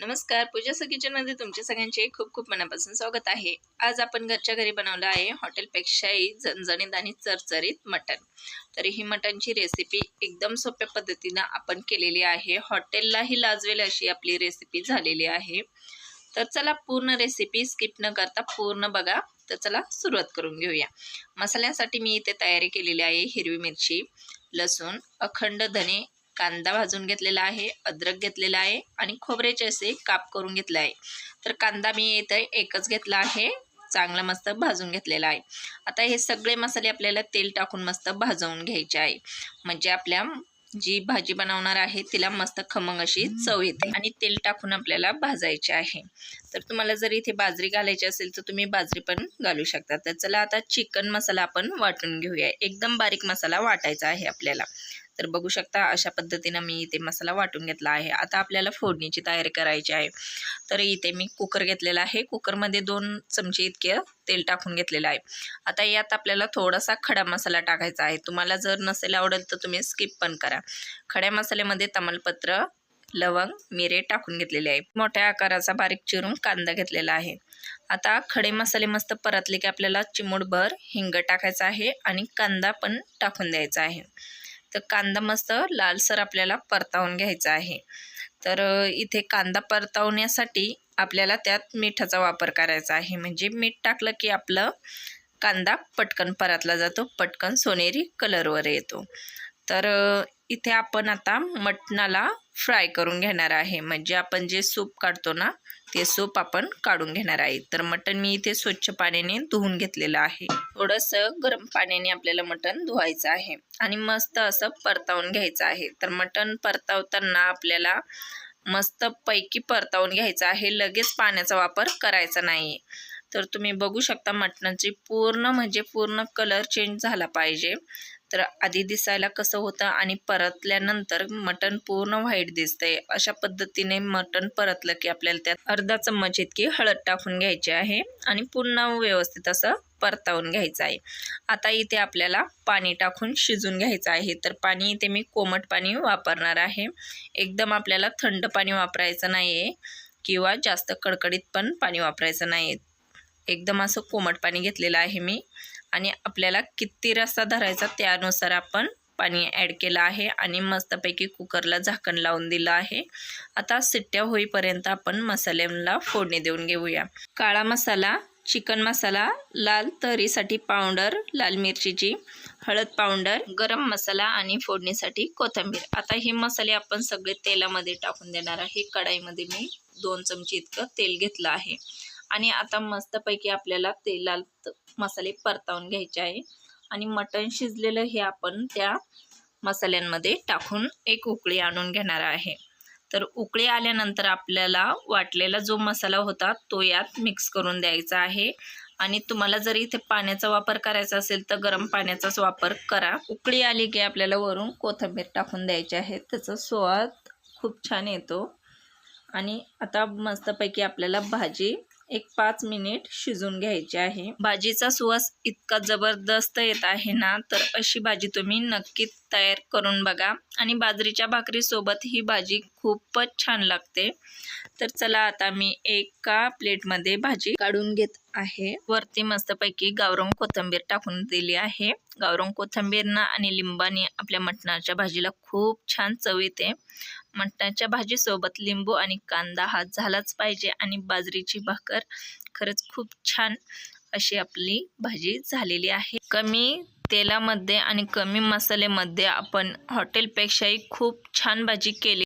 नमस्कार पूजा किचनमध्ये तुमच्या सगळ्यांचे खूप खूप मनापासून स्वागत आहे. आज आपण घरच्या घरी बनवलं आहे हॉटेलपेक्षाही झणझणीत आणि चरचरीत मटण. तर ही मटणची रेसिपी एकदम सोप्या पद्धतीनं आपण केलेली आहे. हॉटेललाही लाजवेल अशी आपली रेसिपी झालेली आहे. तर चला पूर्ण रेसिपी स्किप न करता पूर्ण बघा. तर चला सुरुवात करून घेऊया. मसाल्यासाठी मी इथे तयारी केलेली आहे हिरवी मिरची लसूण अखंड धने कांदा भाजून घेतलेला आहे अद्रक घेतलेला आहे आणि खोबऱ्याचे असे काप करून घेतले आहे. तर कांदा मी इथं एकच घेतला आहे चांगला मस्त भाजून घेतलेला आहे. आता हे सगळे मसाले आपल्याला तेल टाकून मस्त भाजवून घ्यायचे आहे. म्हणजे आपल्या जी भाजी बनवणार आहे तिला मस्त खमंग अशी चव येते आणि तेल टाकून आपल्याला भाजायचे आहे. तर तुम्हाला जर इथे बाजरी घालायची असेल तर तुम्ही बाजरी पण घालू शकता. तर चला आता चिकन मसाला आपण वाटून घेऊया. एकदम बारीक मसाला वाटायचा आहे आपल्याला. तर बघू शकता अशा पद्धतीनं मी इथे मसाला वाटून घेतला आहे. आता आपल्याला फोडणीची तयारी करायची आहे. तर इथे मी कुकर घेतलेला आहे. कुकरमध्ये दोन चमचे इतके तेल टाकून घेतलेलं आहे. आता यात आपल्याला थोडासा खडा मसाला टाकायचा आहे. तुम्हाला जर नसेल आवडेल तर तुम्ही स्किप पण करा. खड्या मसाल्यामध्ये तमालपत्र लवंग मिरे टाकून घेतलेले आहे. मोठ्या आकाराचा बारीक चिरून कांदा घेतलेला आहे. आता खडे मसाले मस्त परतले की आपल्याला चिमूटभर हिंग टाकायचा आहे आणि कांदा पण टाकून द्यायचा आहे. तर कांदा मस्त लालसर आपल्याला परतावून घ्यायचा आहे. तर इथे कांदा परतावण्यासाठी आपल्याला त्यात मिठाचा वापर करायचा आहे. म्हणजे मीठ टाकलं की आपलं कांदा पटकन परतला जातो पटकन सोनेरी कलरवर येतो. तर इथे आपण आता मटणाला फ्राय करून घेणार आहे. म्हणजे आपण जे सूप काढतो ना ते सूप आपण काढून घेणार आहे. तर मटण मी इथे स्वच्छ पाण्याने धुवून घेतलेलं आहे. थोडंसं गरम पाण्याने आपल्याला मटण धुवायचं आहे. आणि मस्त असं परतावून घ्यायचं आहे. तर मटण परतावताना आपल्याला मस्त पैकी परतावून घ्यायचं आहे. लगेच पाण्याचा वापर करायचा नाही. तर तुम्ही बघू शकता मटणाची पूर्ण म्हणजे पूर्ण कलर चेंज झाला पाहिजे. तर आधी दिसायला कसं होतं आणि परतल्यानंतर मटण पूर्ण व्हाईट दिसतंय. अशा पद्धतीने मटण परतलं की आपल्याला त्यात अर्धा चम्मच इतकी हळद टाकून घ्यायची आहे आणि पुन्हा व्यवस्थित असं परतावून घ्यायचं आहे. आता इथे आपल्याला पाणी टाकून शिजून घ्यायचं आहे. तर पाणी इथे मी कोमट पाणी वापरणार आहे. एकदम आपल्याला थंड पाणी वापरायचं नाही आहे किंवा जास्त कडकडीत पण पाणी वापरायचं नाही एकदम असं कोमट पाणी घेतलेलं आहे मी. आणि आपल्याला किती रस्सा धरायचा त्यानुसार आपण पाणी ॲड केलं आहे आणि मस्तपैकी कुकरला झाकण लावून दिलं आहे. आता सिट्ट्या होईपर्यंत आपण मसाल्यांना फोडणी देऊन घेऊया. काळा मसाला चिकन मसाला लाल तरीसाठी पावडर लाल मिरचीची हळद पावडर गरम मसाला आणि फोडणीसाठी कोथिंबीर. आता हे मसाले आपण सगळे तेलामध्ये टाकून देणार आहे. कढाईमध्ये मी दोन चमचे इतकं तेल घेतलं आहे. आणि आता मस्तपैकी आपल्याला तेलात मसाले परतावून घ्यायचे आहे. आणि मटण शिजलेलं हे आपण त्या मसाल्यांमध्ये टाकून एक उकळी आणून घेणार आहे. तर उकळी आल्यानंतर आपल्याला वाटलेला जो मसाला होता तो यात मिक्स करून द्यायचा आहे. आणि तुम्हाला जर इथे पाण्याचा वापर करायचा असेल तर गरम पाण्याचाच वापर करा. उकळी आली की आपल्याला वरून कोथिंबीर टाकून द्यायची आहे. त्याचा स्वाद खूप छान येतो. आणि आता मस्तपैकी आपल्याला भाजी एक पाच मिनिट शिजून घ्यायची आहे. भाजीचा सुवास इतका जबरदस्त येत आहे ना तर अशी भाजी तुम्ही नक्कीच तयार करून बघा. आणि बाजरीच्या भाकरीसोबत ही भाजी खूपच छान लागते. तर चला आता मी एका प्लेटमध्ये भाजी काढून घेत आहे. वरती मस्तपैकी गावरंग कोथंबीर टाकून दिली आहे. गावरंग कोथंबीरना आणि लिंबाने आपल्या मटणाच्या भाजीला खूप छान चव येते. मटणाच्या भाजीसोबत लिंबू आणि कांदा हा झालाच पाहिजे आणि बाजरीची भाकर खरंच खूप छान अशी आपली भाजी झालेली आहे. कमी तेलामध्ये आणि कमी मसाल्यामध्ये आपण हॉटेलपेक्षाही खूप छान भाजी केली.